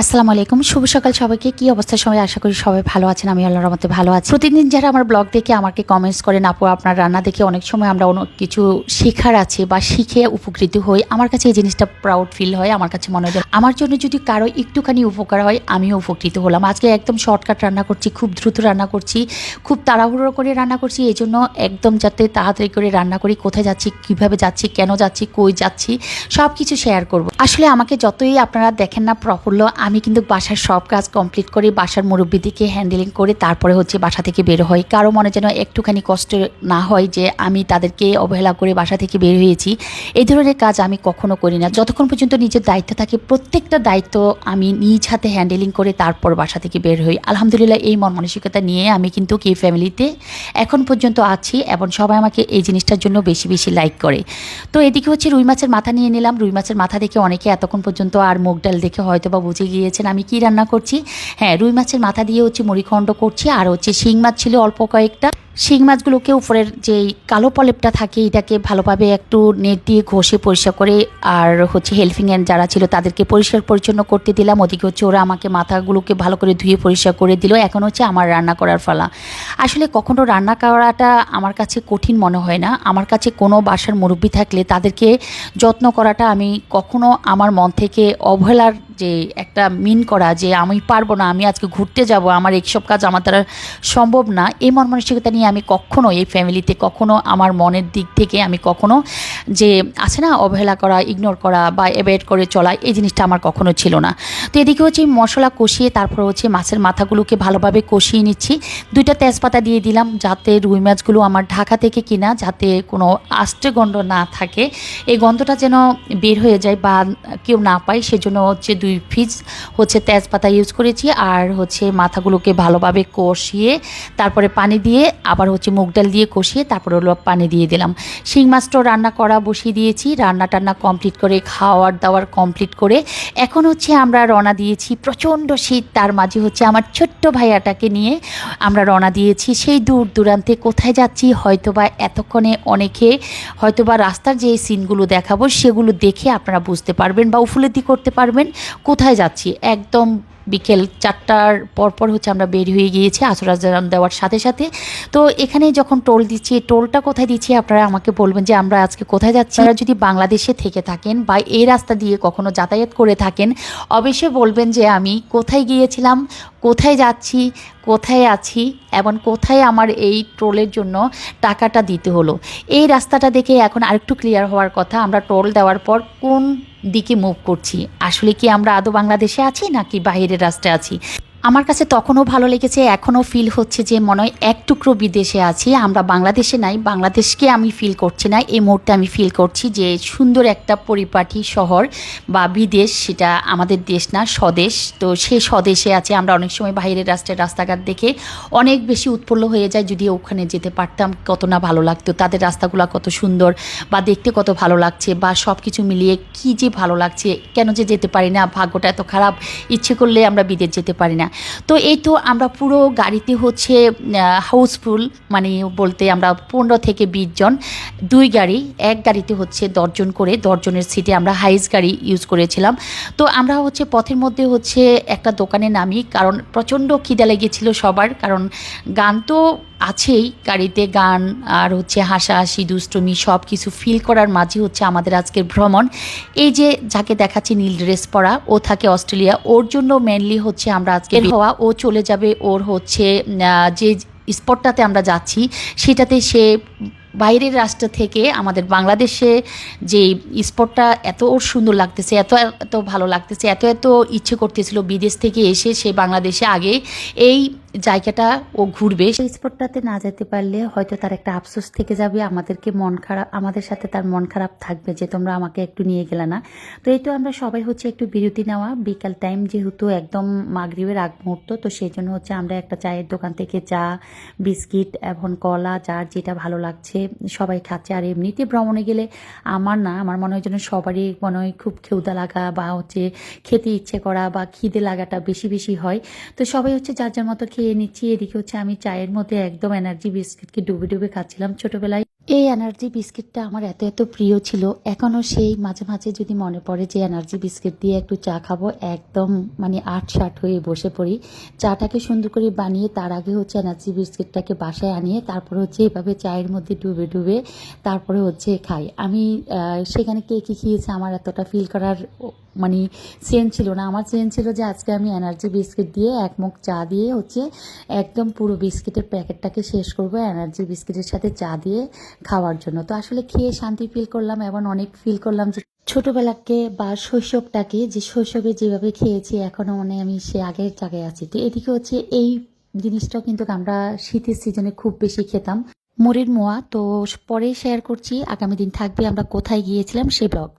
আসসালামু আলাইকুম। শুভ সকাল সবাইকে। কি অবস্থা সবাই? আশা করি সবাই ভালো আছেন। আমি আল্লাহর রহমতে ভালো আছি। প্রতিদিন যারা আমার ব্লগ দেখে আমাকে কমেন্টস করেন, আপু, আপনার রান্না দেখে অনেক সময় আমরা অনেক কিছু শেখার আছে বা শিখে উপকৃত হই। আমার কাছে এই জিনিসটা প্রাউড ফিল হয়। আমার কাছে মনে হয় আমার জন্য যদি কারও একটুখানি উপকার হয়, আমিও উপকৃত হলাম। আজকে একদম শর্টকাট রান্না করছি, খুব দ্রুত রান্না করছি, খুব তাড়াহুড়ো করে রান্না করছি। এই জন্য একদম যাতে তাড়াতাড়ি করে রান্না করি, কোথায় যাচ্ছি, কীভাবে যাচ্ছি, কেন যাচ্ছি, কই যাচ্ছি সব কিছু শেয়ার করব। আসলে আমাকে যতই আপনারা দেখেন না প্রফুল্ল আমি কিন্তু বাসার সব কাজ কমপ্লিট করে বাসার মুরব্বীদিকে হ্যান্ডেলিং করে তারপরে হচ্ছে বাসা থেকে বের হই। কারও মনে যেন একটুখানি কষ্ট না হয় যে আমি তাদেরকে অবহেলা করে বাসা থেকে বের হয়েছি, এই ধরনের কাজ আমি কখনো করি না। যতক্ষণ পর্যন্ত নিজের দায়িত্ব থাকে, প্রত্যেকটা দায়িত্ব আমি নিজ হাতে হ্যান্ডেলিং করে তারপর বাসা থেকে বের হই। আলহামদুলিল্লাহ, এই মন মানসিকতা নিয়ে আমি কিন্তু কে ফ্যামিলিতে এখন পর্যন্ত আছি এবং সবাই আমাকে এই জিনিসটার জন্য বেশি বেশি লাইক করে। তো এদিকে হচ্ছে রুই মাছের মাথা নিয়ে নিলাম। রুই মাছের মাথা দেখে অনেকে এতক্ষণ পর্যন্ত আর মুগ ডাল দেখে হয়তো বা বুঝে গিয়েছেন, আমি কি রান্না করছি? হ্যাঁ রুই মাছের মাথা দিয়ে হচ্ছে মুড়িখণ্ড করছি, আর হচ্ছে শিং মাছ ছিল অল্প কয়েকটা। শিং মাছগুলোকে উপরের যে কালো পলেপটা থাকে, এটাকে ভালোভাবে একটু নেট দিয়ে ঘষে পরিষ্কার করে, আর হচ্ছে হেল্পিং হ্যান্ড যারা ছিল তাদেরকে পরিষ্কার পরিচ্ছন্ন করতে দিলাম। ওদিকে হচ্ছে ওরা আমাকে মাথাগুলোকে ভালো করে ধুয়ে পরিষ্কার করে দিল। এখন হচ্ছে আমার রান্না করার ফলা। আসলে কখনো রান্না করাটা আমার কাছে কঠিন মনে হয় না। আমার কাছে কোনো বাসার মুরব্বী থাকলে তাদেরকে যত্ন করাটা আমি কখনো আমার মন থেকে অবহেলার যে একটা মিন করা যে আমি পারব না, আমি আজকে ঘুরতে যাব, আমার এইসব কাজ আমার দ্বারা সম্ভব না, এই মন মানসিকতা নিয়ে আমি কখনো এই ফ্যামিলিতে কখনো আমার মনের দিক থেকে আমি কখনো যে আছে না অবহেলা করা ইগনোর করা বা অ্যাভয়েড করে চলা, এই জিনিসটা আমার কখনো ছিল না। তো এদিকে হচ্ছে মশলা কষিয়ে তারপর হচ্ছে মাছের মাথাগুলোকে ভালোভাবে কষিয়ে নিচ্ছি। দুইটা তেজপাতা দিয়ে দিলাম যাতে রুই মাছগুলো আমার ঢাকা থেকে কিনা, যাতে কোনো আষ্টে গন্ধ না থাকে। এই গন্ধটা যেন বের হয়ে যায় বা কেউ না পায়, সেজন্য হচ্ছে দুই পিস হচ্ছে তেজপাতা ইউজ করেছি আর হচ্ছে মাথাগুলোকে ভালোভাবে কষিয়ে তারপরে পানি দিয়ে আবার হচ্ছে মুগ ডাল দিয়ে কষিয়ে তারপরে হলো পানি দিয়ে দিলাম। শিং মাছটাও রান্না করা বসিয়ে দিয়েছি, রান্না টান্না কমপ্লিট করে, খাওয়ার দাওয়ার কমপ্লিট করে। এখন হচ্ছে আমরা রওনা দিয়েছি প্রচণ্ড শীত, তার মাঝে হচ্ছে আমার ছোট্ট ভাইয়াটাকে নিয়ে আমরা রওনা দিয়েছি। সেই দূর দূরান্তে কোথায় যাচ্ছি হয়তোবা এতক্ষণে অনেকে হয়তোবা রাস্তার যে সিনগুলো দেখাবো সেগুলো দেখে আপনারা বুঝতে পারবেন বা উফুলেতি করতে পারবেন। কোথায় যাচ্ছি? একদম বিকেল চারটার পরপর হচ্ছে আমরা বের হয়ে গিয়েছি আসরাজাম দেওয়ার সাথে সাথে। তো এখানে যখন টোল দিচ্ছি টোলটা কোথায় দিচ্ছি আপনারা আমাকে বলবেন যে আমরা আজকে কোথায় যাচ্ছি? আপনারা যদি বাংলাদেশে থেকে থাকেন বা এই রাস্তা দিয়ে কখনো যাতায়াত করে থাকেন, অবশ্যই বলবেন যে আমি কোথায় গিয়েছিলাম, কোথায় যাচ্ছি, কোথায় আছি এবং কোথায় আমার এই টোলের জন্য টাকাটা দিতে হলো। এই রাস্তাটা দেখে এখন আরেকটু ক্লিয়ার হওয়ার কথা, আমরা টোল দেওয়ার পর কোন দিকে মুভ করছি? আসলে কি আমরা আদৌ বাংলাদেশে আছি নাকি বাইরের রাস্তায় আছি। আমার কাছে তখনও ভালো লেগেছে, এখনও ফিল হচ্ছে যে মনে হয় এক টুকরো বিদেশে আছি। আমরা বাংলাদেশে নাই, বাংলাদেশকে আমি ফিল করছি না, এই মুহূর্তে আমি ফিল করছি যে সুন্দর একটা পরিপাটি শহর বা বিদেশ, সেটা আমাদের দেশ না, স্বদেশ। তো সে স্বদেশে আছে, আমরা অনেক সময় বাইরের রাষ্ট্রের রাস্তাঘাট দেখে অনেক বেশি উৎফুল্ল হয়ে যায় যদি ওখানে যেতে পারতাম, কত না ভালো লাগতো। তাদের রাস্তাগুলো কত সুন্দর বা দেখতে কত ভালো লাগছে বা সব কিছু মিলিয়ে কি যে ভালো লাগছে, কেন যে যেতে পারি না, ভাগ্যটা এত খারাপ, ইচ্ছে করলে আমরা বিদেশ যেতে পারি না। তো এই তো আমরা পুরো গাড়িতে হচ্ছে হাউসফুল মানে বলতে আমরা পনেরো থেকে বিশ জন, দুই গাড়ি, এক গাড়িতে হচ্ছে দশজন করে দশজনের সিটে আমরা হাইস গাড়ি ইউজ করেছিলাম। তো আমরা হচ্ছে পথের মধ্যে হচ্ছে একটা দোকানে নামি, কারণ প্রচণ্ড খিদা লেগেছিল সবার, কারণ গান তো আছেই গাড়িতে গান আর হচ্ছে হাসাহাসি, দুষ্টমি সব কিছু ফিল করার মাঝে হচ্ছে আমাদের আজকের ভ্রমণ। এই যে যাকে দেখাচ্ছি নীল ড্রেস পরা, ও থাকে অস্ট্রেলিয়া, ওর জন্য মেনলি হচ্ছে আমরা আজকে হওয়া। ও চলে যাবে ওর হচ্ছে যে স্পটটাতে আমরা যাচ্ছি, সেটাতে সে বাইরের রাষ্ট্র থেকে আমাদের বাংলাদেশে যে স্পটটা এত ওর সুন্দর লাগতেছে, এত এত ভালো লাগতেছে, এত এত ইচ্ছে করতেছিল বিদেশ থেকে এসে সে বাংলাদেশে আগে। এই জায়গাটা ও ঘুরবে। সেই স্পটটাতে না যেতে পারলে হয়তো তার একটা আফসোস থেকে যাবে, আমাদেরকে মন খারাপ, আমাদের সাথে তার মন খারাপ থাকবে যে তোমরা আমাকে একটু নিয়ে গেলে না। তো এই তো আমরা সবাই হচ্ছে একটু বিরতি নেওয়া, বিকাল টাইম যেহেতু একদম মাগরিবের আগ মুহূর্ত, তো সেই জন্য হচ্ছে আমরা একটা চায়ের দোকান থেকে চা, বিস্কিট এখন কলা, যার যেটা ভালো লাগছে, সবাই খাচ্ছে। আর এমনিতে ভ্রমণে গেলে আমার না, আমার মনে হয় যেন সবারই মনে হয় খুব ক্ষুদা লাগা বা হচ্ছে খেতে ইচ্ছে করা বা খিদে লাগাটা বেশি বেশি হয়। তো সবাই হচ্ছে যার যার মতো খেয়ে নিচ্ছি। এদিকে হচ্ছে আমি চায়ের মধ্যে একদম এনার্জি বিস্কিটকে ডুবে ডুবে খাচ্ছিলাম ছোটোবেলায়। এই এনার্জি বিস্কিটটা আমার এত এত প্রিয় ছিল। এখনও সেই মাঝে মাঝে যদি মনে পড়ে যে এনার্জি বিস্কিট দিয়ে একটু চা খাব, একদম মানে আট ষাট হয়ে বসে পড়ি। চাটাকে সুন্দর করে বানিয়ে তার আগে হচ্ছে এনার্জি বিস্কিটটাকে বাসায় আনিয়ে তারপরে হচ্ছে এভাবে চায়ের মধ্যে ডুবে ডুবে তারপরে হচ্ছে খাই। আমি সেখানে কে কী খেয়েছে আমার এতটা ফিল করার মানে সেন ছিল না। আমার সেন ছিল যে আজকে আমি এনার্জি বিস্কিট দিয়ে এক মুখ চা দিয়ে হচ্ছে একদম পুরো বিস্কিটের প্যাকেটটাকে শেষ করব। এনার্জি বিস্কিটের সাথে চা দিয়ে খাওয়ার জন্য। তো আসলে খেয়ে শান্তি ফিল করলাম এবং অনেক ফিল করলাম যে ছোটবেলাকে বা শৈশবটাকে যে শৈশবে যেভাবে খেয়েছি, এখনও মানে আমি সে আগের জায়গায় আছি। তো এদিকে হচ্ছে এই জিনিসটাও কিন্তু আমরা শীতের সিজনে খুব বেশি খেতাম। মুড়ির মোয়া, তো পরে শেয়ার করছি। আগামী দিন থাকবে আমরা কোথায় গিয়েছিলাম সে ব্লগ